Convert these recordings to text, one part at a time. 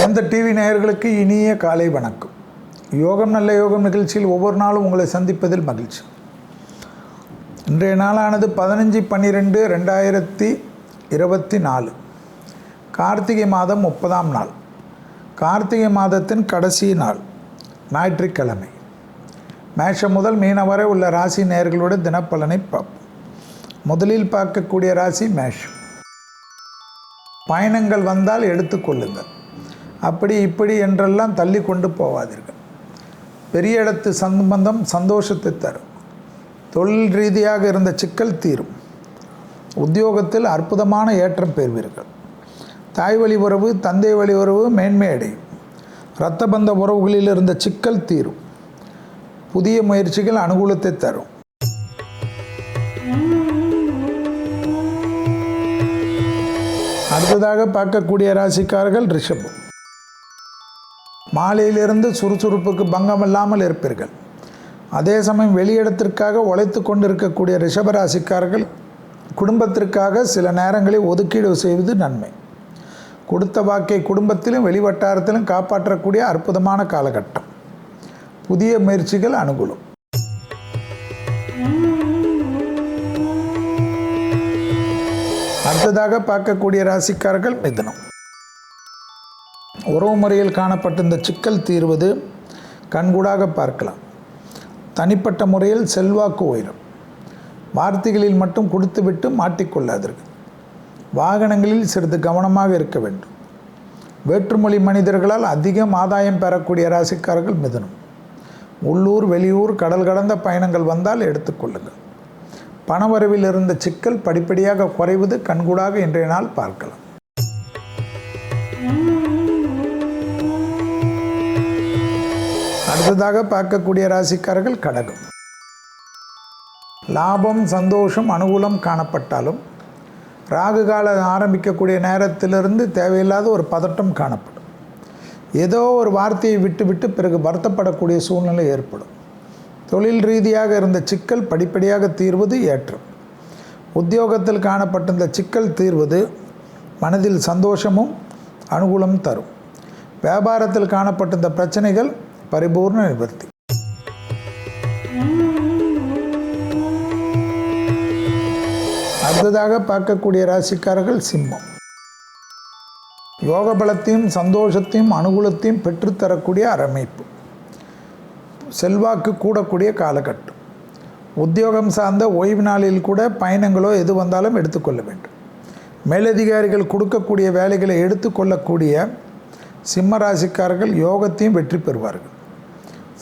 வேந்த TV நேயர்களுக்கு இனிய காலை வணக்கம். யோகம் நல்ல யோகம் நிகழ்ச்சியில் ஒவ்வொரு நாளும் உங்களை சந்திப்பதில் மகிழ்ச்சி. இன்றைய நாளானது பதினஞ்சு பன்னிரெண்டு ரெண்டாயிரத்தி இருபத்தி நாலு. கார்த்திகை மாதம் முப்பதாம் நாள். கார்த்திகை மாதத்தின் கடைசி நாள் ஞாயிற்றுக்கிழமை. மேஷம் முதல் மீனம் வரை உள்ள ராசி நேயர்களோட தினப்பலனை பார்ப்போம். முதலில் பார்க்கக்கூடிய ராசி மேஷம். பயணங்கள் வந்தால் எடுத்துக்கொள்ளுங்கள் அப்படி இப்படி என்றெல்லாம் தள்ளி கொண்டு போவாதீர்கள். பெரிய இடத்து சம்பந்தம் சந்தோஷத்தை தரும். தொழில் ரீதியாக இருந்த சிக்கல் தீரும். உத்தியோகத்தில் அற்புதமான ஏற்றம் பெறுவீர்கள். தாய் வழி உறவு தந்தை வழி உறவு மேன்மை அடையும். இரத்த பந்த உறவுகளில் இருந்த சிக்கல் தீரும். புதிய முயற்சிகள் அனுகூலத்தை தரும். அடுத்ததாக பார்க்கக்கூடிய ராசிக்காரர்கள் ரிஷபம். மாலையிலிருந்து சுறுசுறுப்புக்கு பங்கம் இல்லாமல் இருப்பீர்கள். அதே சமயம் வெளியிடத்திற்காக உழைத்து கொண்டிருக்கக்கூடிய ரிஷபராசிக்காரர்கள் குடும்பத்திற்காக சில நேரங்களில் ஒதுக்கீடு செய்வது நன்மை. கொடுத்த வாக்கை குடும்பத்திலும் வெளிவட்டாரத்திலும் காப்பாற்றக்கூடிய அற்புதமான காலகட்டம். புதிய முயற்சிகள் அனுகூலம். அடுத்ததாக பார்க்கக்கூடிய ராசிக்காரர்கள் மிதனம். உறவு முறையில் காணப்பட்ட இந்த சிக்கல் தீர்வது கண்கூடாக பார்க்கலாம். தனிப்பட்ட முறையில் செல்வாக்கு உயரும். வார்த்தைகளில் மட்டும் கொடுத்துவிட்டு மாட்டிக்கொள்ளாதீர்கள். வாகனங்களில் சிறிது கவனமாக இருக்க வேண்டும். வேற்றுமொழி மனிதர்களால் அதிகம் ஆதாயம் பெறக்கூடிய ராசிக்காரர்கள் மிதுனம். உள்ளூர் வெளியூர் கடல் கடந்த பயணங்கள் வந்தால் எடுத்துக்கொள்ளுங்கள். பணவரவில் இருந்த சிக்கல் படிப்படியாக குறைவது கண்கூடாக இன்றைய நாள் பார்க்கலாம். அடுத்ததாக பார்க்கக்கூடிய ராசிக்காரர்கள் கடகம். லாபம் சந்தோஷம் அனுகூலம் காணப்பட்டாலும் ராகு காலம் ஆரம்பிக்கக்கூடிய நேரத்திலிருந்து தேவையில்லாத ஒரு பதட்டம் காணப்படும். ஏதோ ஒரு வார்த்தையை விட்டு விட்டு பிறகு வருத்தப்படக்கூடிய சூழ்நிலை ஏற்படும். தொழில் ரீதியாக இருந்த சிக்கல் படிப்படியாக தீர்வது ஏற்றம். உத்தியோகத்தில் காணப்பட்ட இந்த சிக்கல் தீர்வது மனதில் சந்தோஷமும் அனுகூலம் தரும். வியாபாரத்தில் காணப்பட்ட இந்த பிரச்சனைகள் பரிபூர்ண நிவர்த்தி. அடுத்ததாக பார்க்கக்கூடிய ராசிக்காரர்கள் சிம்மம். யோக பலத்தையும் சந்தோஷத்தையும் அனுகூலத்தையும் பெற்றுத்தரக்கூடிய அரமைப்பு. செல்வாக்கு கூடக்கூடிய காலகட்டம். உத்தியோகம் சார்ந்த ஓய்வு நாளில் கூட பயணங்களோ எது வந்தாலும் எடுத்துக்கொள்ள வேண்டும். மேலதிகாரிகள் கொடுக்கக்கூடிய வேலைகளை எடுத்துக்கொள்ளக்கூடிய சிம்ம ராசிக்காரர்கள் யோகத்தையும் வெற்றி பெறுவார்கள்.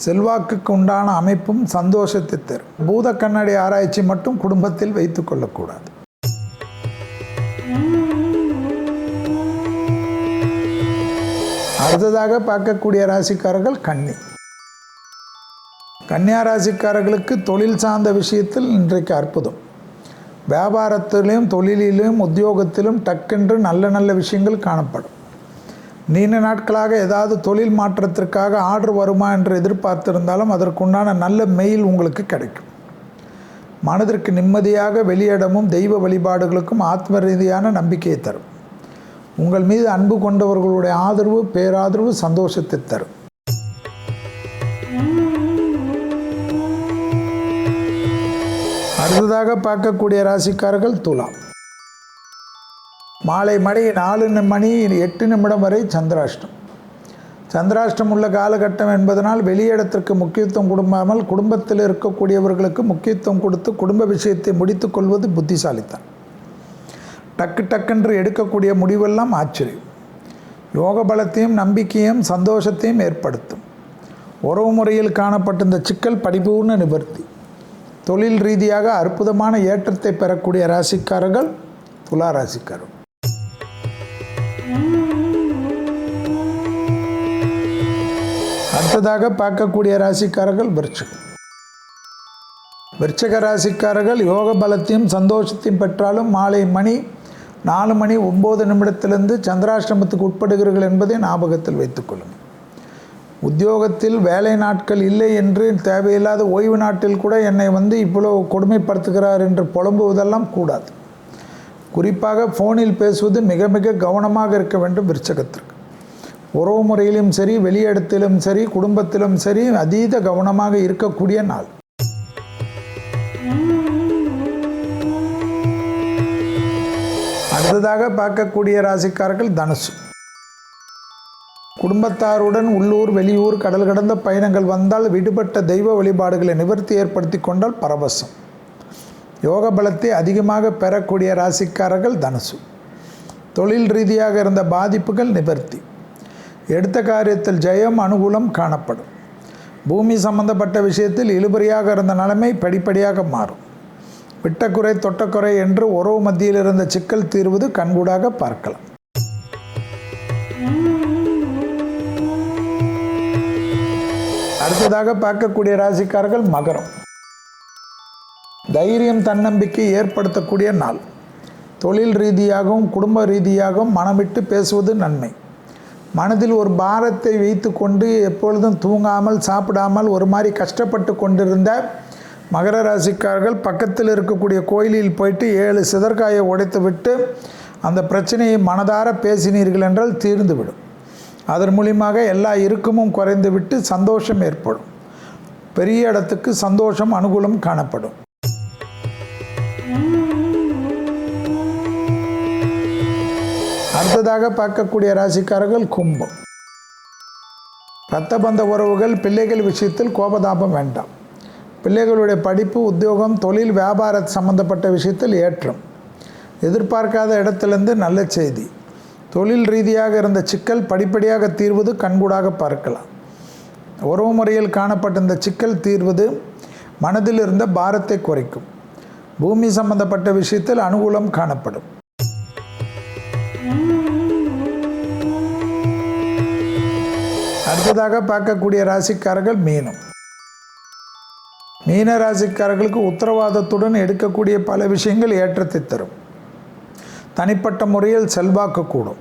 செல்வாக்குக்கு உண்டான அமைப்பும் சந்தோஷத்தை தரும். பூத கண்ணாடி ஆராய்ச்சி மட்டும் குடும்பத்தில் வைத்து கொள்ளக்கூடாது. அடுத்ததாக பார்க்கக்கூடிய ராசிக்காரர்கள் கன்னி. கன்னியா ராசிக்காரர்களுக்கு தொழில் சார்ந்த விஷயத்தில் இன்றைக்கு அற்புதம். வியாபாரத்திலும் தொழிலிலும் உத்தியோகத்திலும் டக்கென்று நல்ல நல்ல விஷயங்கள் காணப்படும். நீண்ட நாட்களாக ஏதாவது தொழில் மாற்றத்திற்காக ஆர்டர் வருமா என்று எதிர்பார்த்திருந்தாலும் அதற்குண்டான நல்ல மெயில் உங்களுக்கு கிடைக்கும். மனதிற்கு நிம்மதியாக வெளியிடமும் தெய்வ வழிபாடுகளுக்கும் ஆத்ம ரீதியான நம்பிக்கையை தரும். உங்கள் மீது அன்பு கொண்டவர்களுடைய ஆதரவு பேராதரவு சந்தோஷத்தை தரும். அடுத்ததாக பார்க்கக்கூடிய ராசிக்காரர்கள் துலாம். மாலை மணி நாலு மணி எட்டு நிமிடம் வரை சந்திராஷ்டம். சந்திராஷ்டம் உள்ள காலகட்டம் என்பதனால் வெளியிடத்திற்கு முக்கியத்துவம் கொடுக்காமல் குடும்பத்தில் இருக்கக்கூடியவர்களுக்கு முக்கியத்துவம் கொடுத்து குடும்ப விஷயத்தை முடித்து கொள்வது புத்திசாலித்தான் டக்கு டக்கென்று எடுக்கக்கூடிய முடிவெல்லாம் ஆச்சரியம். யோக பலத்தையும் நம்பிக்கையும் சந்தோஷத்தையும் ஏற்படுத்தும். உறவு முறையில் காணப்பட்ட இந்த சிக்கல் படிபூர்ண நிவர்த்தி. தொழில் ரீதியாக அற்புதமான ஏற்றத்தை பெறக்கூடிய ராசிக்காரர்கள் துலா ராசிக்காரர்கள். அடுத்ததாக பார்க்கக்கூடிய ராசிக்காரர்கள் விருச்சகம். விருச்சக ராசிக்காரர்கள் யோக பலத்தையும் சந்தோஷத்தையும் பெற்றாலும் மாலை மணி நாலு மணி ஒம்பது நிமிடத்திலிருந்து சந்திராஷ்டிரமத்துக்கு உட்படுகிறீர்கள் என்பதை ஞாபகத்தில் வைத்துக்கொள்ளுங்கள் உத்தியோகத்தில் வேலை நாட்கள் இல்லை என்று தேவையில்லாத ஓய்வு நாட்டில் கூட என்னை வந்து இவ்வளோ கொடுமைப்படுத்துகிறார் என்று புலம்புவதெல்லாம் கூடாது. குறிப்பாக ஃபோனில் பேசுவது மிக மிக கவனமாக இருக்க வேண்டும் விருச்சகத்திற்கு. உறவு முறையிலும் சரி வெளியிடத்திலும் சரி குடும்பத்திலும் சரி அதீத கவனமாக இருக்கக்கூடிய நாள். அடுத்ததாக பார்க்கக்கூடிய ராசிக்காரர்கள் தனுசு. குடும்பத்தாருடன் உள்ளூர் வெளியூர் கடல் கடந்த பயணங்கள் வந்தால் விடுபட்ட தெய்வ வழிபாடுகளை நிவர்த்தி ஏற்படுத்தி கொண்டால் பரவசம். யோக பலத்தை அதிகமாக பெறக்கூடிய ராசிக்காரர்கள் தனுசு. தொழில் ரீதியாக இருந்த பாதிப்புகள் நிவர்த்தி. எடுத்த காரியத்தில் ஜெயம் அனுகூலம் காணப்படும். பூமி சம்பந்தப்பட்ட விஷயத்தில் இழுபறியாக இருந்த நிலைமை படிப்படியாக மாறும். விட்டக்குறை தொட்டக்குறை என்று உறவு மத்தியில் இருந்த சிக்கல் தீர்வது கண்கூடாக பார்க்கலாம். அடுத்ததாக பார்க்கக்கூடிய ராசிக்காரர்கள் மகரம். தைரியம் தன்னம்பிக்கை ஏற்படுத்தக்கூடிய நாள். தொழில் ரீதியாகவும் குடும்ப ரீதியாகவும் மனமிட்டு பேசுவது நன்மை. மனதில் ஒரு பாரத்தை வைத்து கொண்டு எப்பொழுதும் தூங்காமல் சாப்பிடாமல் ஒரு மாதிரி கஷ்டப்பட்டு கொண்டிருந்த மகர ராசிக்காரர்கள் பக்கத்தில் இருக்கக்கூடிய கோயிலில் போயிட்டு ஏழு சிதற்காயை உடைத்து விட்டு அந்த பிரச்சனையை மனதார பேசினீர்கள் என்றால் தீர்ந்துவிடும். அதன் மூலியமாக எல்லா இறுக்கமும் குறைந்து விட்டு சந்தோஷம் ஏற்படும். பெரிய இடத்துக்கு சந்தோஷம் அனுகூலம் காணப்படும். அடுத்ததாக பார்க்கக்கூடிய ராசிக்காரர்கள் கும்பம். இரத்த பந்த உறவுகள் பிள்ளைகள் விஷயத்தில் கோபதாபம் வேண்டாம். பிள்ளைகளுடைய படிப்பு உத்தியோகம் தொழில் வியாபார சம்பந்தப்பட்ட விஷயத்தில் ஏற்றம். எதிர்பார்க்காத இடத்திலிருந்து நல்ல செய்தி. தொழில் ரீதியாக இருந்த சிக்கல் படிப்படியாக தீர்வது கண்கூடாக பார்க்கலாம். உறவு முறையில் காணப்பட்ட இந்த சிக்கல் தீர்வது மனதில் இருந்த பாரத்தை குறைக்கும். பூமி சம்பந்தப்பட்ட விஷயத்தில் அனுகூலம் காணப்படும். அடுத்ததாக பார்க்கக்கூடிய ராசிக்காரர்கள் மீனம். மீன ராசிக்காரர்களுக்கு உத்தரவாதத்துடன் எடுக்கக்கூடிய பல விஷயங்கள் ஏற்றத்தை தரும். தனிப்பட்ட முறையில் செல்வாக்கு கூடும்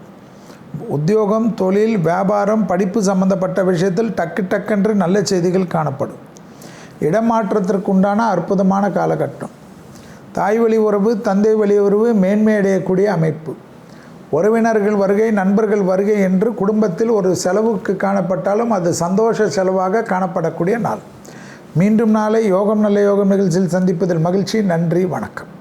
உத்தியோகம் தொழில் வியாபாரம் படிப்பு சம்பந்தப்பட்ட விஷயத்தில் டக்கு டக்கென்று நல்ல செய்திகள் காணப்படும். இடமாற்றத்திற்குண்டான அற்புதமான காலகட்டம். தாய் வழி உறவு தந்தை வழி உறவு மேன்மை அடையக்கூடிய அமைப்பு. உறவினர்கள் வருகை நண்பர்கள் வருகை என்று குடும்பத்தில் ஒரு செலவுக்கு காணப்பட்டாலும் அது சந்தோஷ செலவாக காணப்படக்கூடிய நாள். மீண்டும் நாளை யோகம் நல்ல யோகம் நிகழ்ச்சியில் சந்திப்பதில் மகிழ்ச்சி. நன்றி வணக்கம்.